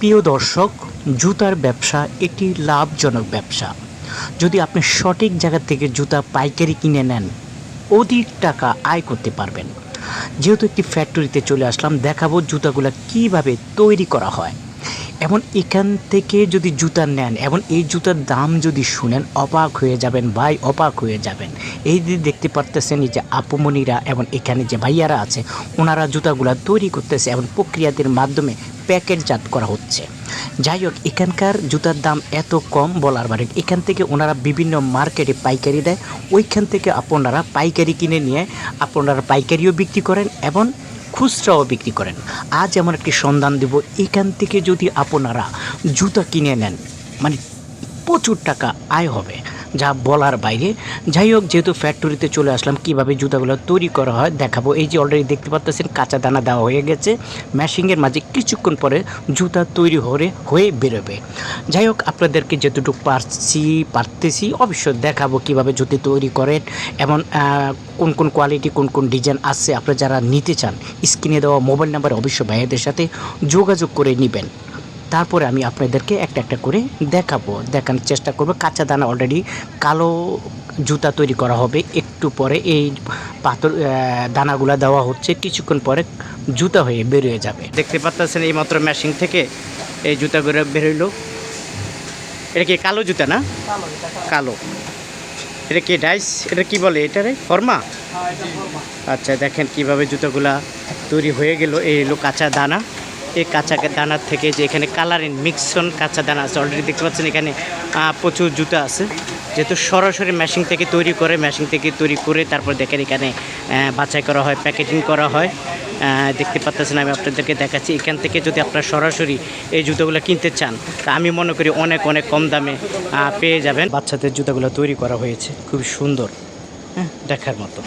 প্রিয় দর্শক, জুতার ব্যবসা একটি লাভজনক ব্যবসা। যদি আপনি সঠিক জায়গা থেকে জুতা পাইকারি কিনে নেন, অধিক টাকা আয় করতে পারবেন। যেহেতু একটি ফ্যাক্টরিতে চলে আসলাম, দেখাবো জুতাগুলো কীভাবে তৈরি করা হয়। এবং এখান থেকে যদি জুতা নেন এবং এই জুতার দাম যদি শুনেন, অবাক হয়ে যাবেন, ভাই অবাক হয়ে যাবেন। এই যে দেখতে পারতেছেন যে আপুমনিরা এবং এখানে যে ভাইয়ারা আছে, ওনারা জুতাগুলা তৈরি করতেছে এবং প্রক্রিয়াদের মাধ্যমে প্যাকেটজাত করা হচ্ছে। যাই হোক, এখানকার জুতার দাম এত কম বলার বারে, এখান থেকে ওনারা বিভিন্ন মার্কেটে পাইকারি দেয়, ওইখান থেকে আপনারা পাইকারি কিনে নিয়ে আপনারা পাইকারিও বিক্রি করেন, এবং খুচরাও বিক্রি করেন। আজ এমন একটি সন্ধান দেব, এখান থেকে যদি আপনারা জুতা কিনে নেন মানে প্রচুর টাকা আয় হবে। যা বলার বাইরে। যাই হোক যেহেতু ফ্যাক্টরিতে চলে আসলাম কীভাবে জুতাগুলো তৈরি করা হয় দেখাবো। এই যে অলরেডি দেখতে পাচ্ছেন কাঁচা দানা দেওয়া হয়ে গেছে। ম্যাশিংয়ের মাঝে কিছুক্ষণ পরে জুতা তৈরি হয়ে হয়ে বেরোবে। যাই হোক আপনাদেরকে যতটুকু পারছি পারতেছি অবশ্যই দেখাবো কীভাবে জুতি তৈরি করেন। আহ, কোন কোন কোয়ালিটি কোন কোন ডিজাইন আছে আপনারা যারা নিতে চান স্ক্রিনে দেওয়া মোবাইল নাম্বারে অবশ্যই ভাইয়াদের সাথে যোগাযোগ করে নেবেন। তারপরে আমি আপনাদেরকে একটা একটা করে দেখাবো। দেখানোর চেষ্টা করব। কাঁচা দানা অলরেডি কালো জুতা তৈরি করা হবে। একটু পরে এই পাথর দানাগুলা দেওয়া হচ্ছে। কিছুক্ষণ পরে জুতা হয়ে বেরিয়ে যাবে। দেখতে পাচ্ছেন এই মাত্র মেশিন থেকে এই জুতাগুলো বেরোইলো এটা কি কালো জুতা না? কালো এটা কি ডাইস? এটা কি বলে এটারে ফর্মা। আচ্ছা দেখেন কীভাবে জুতোগুলা তৈরি হয়ে গেল এই হলো কাঁচা দানা। এই কাঁচা দানার থেকে যে এখানে কালারিং মিক্সন কাঁচা দানা আছে। অলরেডি দেখতে পাচ্ছেন এখানে প্রচুর জুতো আছে। যেহেতু সরাসরি মেশিন থেকে তৈরি করে মেশিন থেকে তৈরি করে তারপর দেখেন এখানে বাছাই করা হয় প্যাকেটিং করা হয়। দেখতে পাচ্ছেন আমি আপনাদেরকে দেখাচ্ছি। এখান থেকে যদি আপনারা সরাসরি এই জুতোগুলো কিনতে চান, তা আমি মনে করি অনেক অনেক কম দামে পেয়ে যাবেন। বাচ্চাদের জুতোগুলো তৈরি করা হয়েছে, খুবই সুন্দর হ্যাঁ দেখার মতো।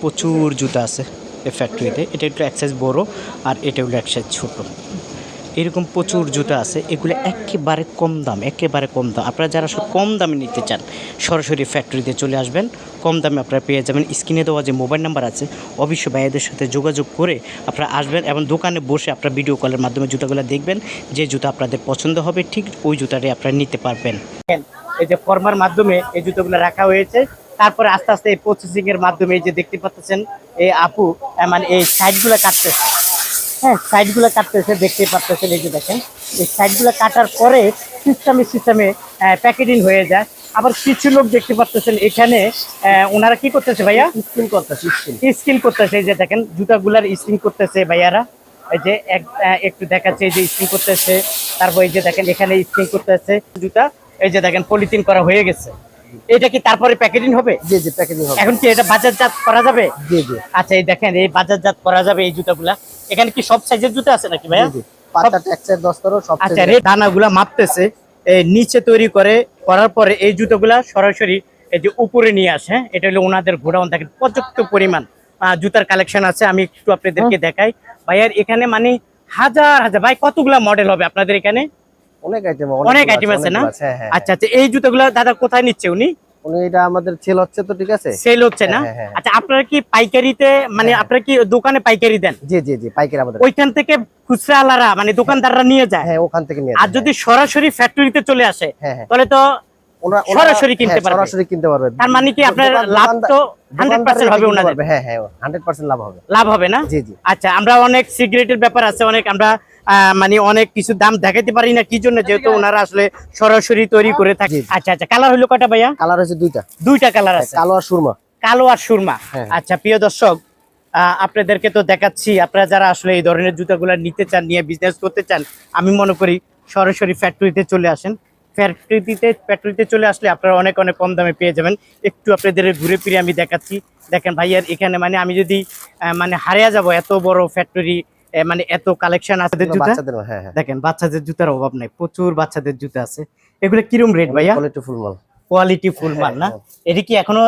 প্রচুর জুতা আছে। এই ফ্যাক্টরিতে এটা একটু এক সাইজ বড়ো আর এটা হলো এক সাইজ ছোটো। এরকম প্রচুর জুতো আছে, এগুলো একেবারে কম দাম, একেবারে কম দাম। আপনারা যারা সব কম দামে নিতে চান, সরাসরি ফ্যাক্টরিতে চলে আসবেন। কম দামে আপনারা পেয়ে যাবেন। স্ক্রিনে দেওয়া যে মোবাইল নাম্বার আছে, অবশ্যই ভাইয়াদের সাথে যোগাযোগ করে আপনারা আসবেন এবং দোকানে বসে আপনারা ভিডিও কলের মাধ্যমে জুতাগুলো দেখবেন, যে জুতো আপনাদের পছন্দ হবে, ঠিক ওই জুতাটাই আপনারা নিতে পারবেন। এই যে ফর্মার মাধ্যমে এই জুতোগুলো রাখা হয়েছে। তারপরে আস্তে আস্তে এই প্রসেসিং এর মাধ্যমে এই যে দেখতে পাচ্ছেন এই আপু মানে এই সাইডগুলো কাটতেছে। হ্যাঁ সাইডগুলো কাটতেছে দেখতে পাচ্ছেন এই যে দেখেন। এই সাইডগুলো কাটার পরে সিস্টেমে সিস্টেমে প্যাকেটিং হয়ে যায়। আবার কিছু লোক দেখতে পাচ্ছেন এখানে ওনারা কি করতেছে ভাইয়া? স্কিন করতেছে স্কিন স্কিন করতেছে এই যে দেখেন জুতাগুলার স্কিন করতেছে ভাইয়ারা। এই যে এক- একটু দেখাচ্ছে এই যে স্কিন করতেছে। তারপর এই যে দেখেন এখানে স্কিন করতেছে জুতা। এই যে দেখেন পলিথিন করা হয়ে গেছে। এটা কি তারপরে প্যাকেটিং হবে? জি জি প্যাকেজিং হবে। এখন কি এটা বাজারজাত করা যাবে? জি জি। আচ্ছা এই দেখেন এই বাজারজাত করা যাবে এই জুতাগুলা। এখানে কি সব সাইজের জুতা আছে নাকি ভাইয়া? জি জি। পাতা টেক্সচার দস্তরও সব আচ্ছা রে দানাগুলা মাপতেছে এই নিচে তৈরি করে করার পরে এই জুতোগুলা সরাসরি এই যে উপরে নিয়ে আসে হ্যাঁ? এটা হলো ওনাদের গোডাউন। দেখেন পর্যাপ্ত পরিমাণ জুতার কালেকশন আছে আমি একটু আপনাদেরকে দেখাই। ভাইয়ার এখানে মানে হাজার হাজার ভাই কতগুলা মডেল হবে আপনাদের এখানে? অনেক আইটেম অনেক আইটেম আছে না? হ্যাঁ হ্যাঁ আচ্ছা আচ্ছা এই জুতোগুলা দাদা কোথায় নিচ্ছে উনি? উনি এটা আমাদের সেল হচ্ছে তো ঠিক আছে? সেল হচ্ছে না? হ্যাঁ, হ্যাঁ, হ্যাঁ। আচ্ছা আপনারা কি পাইকারিতে মানে হ্যাঁ। আপনারা কি দোকানে পাইকারি দেন? জি জি জি পাইকারি আমাদের। ওইখান থেকে খুচরা আলারা মানে দোকানদাররা নিয়ে যায়? হ্যাঁ ওখান থেকে নিয়ে আর যদি সরাসরি ফ্যাক্টরিতে চলে আসে হ্যাঁ হ্যাঁ। তাহলে তো সরাসরি কিনতে হ্যাঁ, পারবে। সরাসরি কিনতে পারবে। তার মানে কি আপনার লাভ তো হবে ওনাদের? হ্যাঁ হ্যাঁ লাভ হবে। লাভ হবে না? জি জি। আচ্ছা আমরা অনেক সিগারেটের ব্যাপার আছে অনেক আমরা মানে অনেক কিছু দাম দেখাতে পারি না কি জন্য? যেহেতু ওনারা আসলে সরাসরি তৈরি করে থাকে। আচ্ছা আচ্ছা কালার হলো কটা ভাইয়া? কালার হচ্ছে দুইটা। দুইটা কালার আছে। কালো আর সুরমা। কালো আর সুরমা। হ্যাঁ। আচ্ছা প্রিয় দর্শক আপনাদেরকে তো দেখাচ্ছি আপনারা যারা আসলে এই ধরনের জুতাগুলো নিতে চান নিয়ে বিজনেস করতে চান আমি মনে করি সরাসরি ফ্যাক্টরিতে চলে আসেন। ফ্যাক্টরিতে ফ্যাক্টরিতে চলে আসলে আপনারা অনেক অনেক কম দামে পেয়ে যাবেন। একটু আপনাদের ঘুরে ফিরে আমি দেখাচ্ছি। দেখেন ভাইয়ার এখানে মানে আমি যদি মানে হারিয়ে যাব এত বড় ফ্যাক্টরি মানে এত কালেকশন আছে হ্যাঁ হ্যাঁ। দেখেন বাচ্চাদের জুতার অভাব নাই। প্রচুর বাচ্চাদের জুতা আছে। এগুলো কিরম রেট ভাইয়া? কোয়ালিটি ফুল মাল। কোয়ালিটি ফুল মাল না? এটা কি এখনও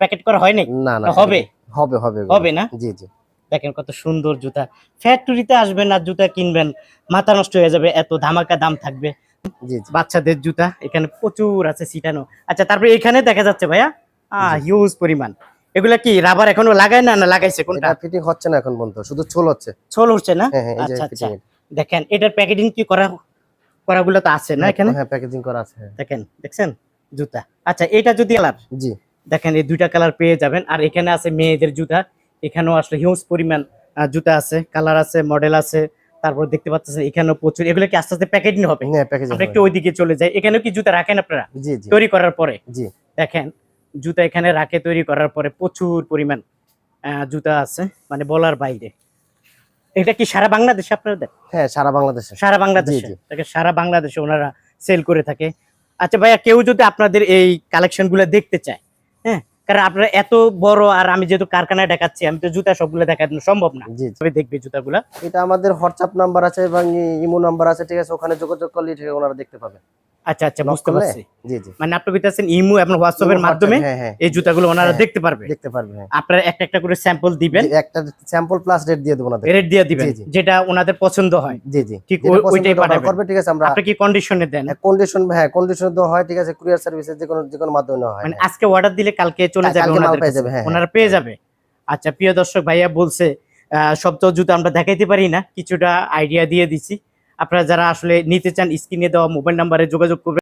প্যাকেট করা হয়নি? না না হবে? হবে হবে হবে। না? জি জি। দেখেন কত সুন্দর জুতা। ফ্যাক্টরিতে আসবেন আর জুতা কিনবেন মাথা নষ্ট হয়ে যাবে এত ধামাকা দাম থাকবে। বাচ্চাদের জুতা এখানে প্রচুর আছে সিটানো আচ্ছা তারপরে এখানে দেখা যাচ্ছে ভাইয়া? হিউজ পরিমাণ। এগুলা কি রাবার এখনও লাগায় না না লাগাইছে কোনটা? ফিটিং হচ্ছে না এখন পর্যন্ত শুধু ছোল হচ্ছে। ছোল উঠছে না? হ্যাঁ হ্যাঁ আচ্ছা আচ্ছা। দেখেন এটার প্যাকেজিং কি করা করাগুলো তো আছে না এখানে? হ্যাঁ প্যাকেজিং করা আছে হ্যাঁ। দেখেন দেখছেন? জুতা। আচ্ছা এটা যদি কালার জি। দেখেন এই দুইটা কালার পেয়ে যাবেন। আর এখানে আছে মেয়েদের জুতা। এখানেও আসলে হিউজ পরিমাণ জুতা আছে কালার আছে মডেল আছে। তারপর দেখতে পাচ্ছেন এখানেও প্রচুর। এগুলো কি আস্তে আস্তে প্যাকেজিং হবে? হ্যাঁ প্যাকেজিং আমরা একটু ওইদিকে চলে যাই। এখানেও কি জুতা রাখেন আপনারা? জি জি। তৈরি করার পরে? জি। দেখেন জুতা এখানে রাখে তৈরি করার পরে প্রচুর পরিমাণ জুতা আছে মানে বলার বাইরে। এটা কি সারা বাংলাদেশে আপনাদের? হ্যাঁ সারা বাংলাদেশে। সারা বাংলাদেশে? সারা বাংলাদেশে ওনারা সেল করে থাকে। আচ্ছা ভাইয়া কেউ যদি আপনাদের এই কালেকশনগুলো দেখতে চায় হ্যাঁ কারণ আপনারা এত বড় আর আমি যেহেতু কারখানায় দেখাচ্ছি আমি তো জুতা সবগুলো দেখানো সম্ভব না। তবে দেখবে জুতাগুলা। এটা আমাদের হোয়াটসঅ্যাপ নাম্বার আছে এবং ইমো নাম্বার আছে ঠিক আছে ওখানে যোগাযোগ করলে ওনারা দেখতে পাবেন আচ্ছা আচ্ছা বুঝতে পারছি। জি জি। মানে আপনি বলতেছেন ইমো এবং হোয়াটসঅ্যাপের ইমো, মাধ্যমে হ্যাঁ হ্যাঁ। এই জুতাগুলো ওনারা হ্যাঁ। দেখতে পারবে। দেখতে পারবে আপনারা একটা একটা করে স্যাম্পল দিবেন। একটা স্যাম্পল প্লাস রেট দিয়ে দেবো ওনাদের রেট দিয়ে দিবেন। যেটা ওনাদের পছন্দ হয়। জি জি। ঠিক ওইটাই পাঠাবেন। করবে ঠিক আছে আমরা আপনি কি কন্ডিশনে দেন? কন্ডিশন হ্যাঁ কন্ডিশন তো হয় ঠিক আছে কুরিয়ার সার্ভিসের যে কোনো যে কোনো মাধ্যমে হয় মানে। আজকে অর্ডার দিলে কালকে চলে যাবে ওনাদের। হ্যাঁ, ওনারা পেয়ে যাবে। আচ্ছা প্রিয় দর্শক ভাইয়া বলছে আহ, সব তো জুতো আমরা দেখাইতে পারি না কিছুটা আইডিয়া দিয়ে দিছি। আপনারা যারা আসলে নিতে চান স্ক্রিনে দেওয়া মোবাইল নাম্বারে যোগাযোগ করবেন।